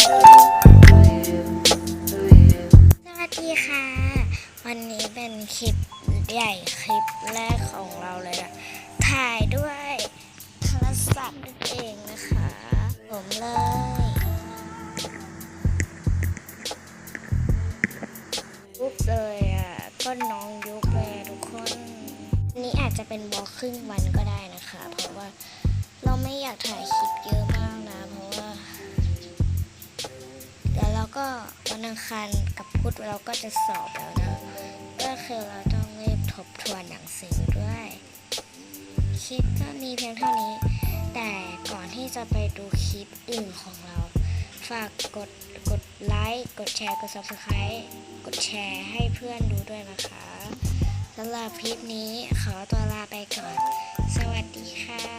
สวัสดีค่ะ วันนี้เป็นคลิปใหญ่คลิปแรกของเราเลยอะถ่ายด้วยโทรศัพท์นั่นเองนะคะ ผมเลยยุบเลยอะก็น้องยุบเลยทุกคน นี่อาจจะเป็นบล็อกครึ่งวันก็ได้นะคะ เพราะว่าเราไม่อยากถ่ายคลิป เดี๋ยวก็วันอังคารกับพุธเราก็จะสอบแล้วนะ ก็คือเราต้องรีบทบทวนหนังสือด้วย คลิปก็มีเพียงเท่านี้ แต่ก่อนที่จะไปดูคลิปอื่นของเรา ฝากกดกดไลค์กดแชร์กด subscribe กดแชร์ให้เพื่อนดูด้วยนะคะสำหรับคลิปนี้ขอตัวลาไปก่อน สวัสดีค่ะ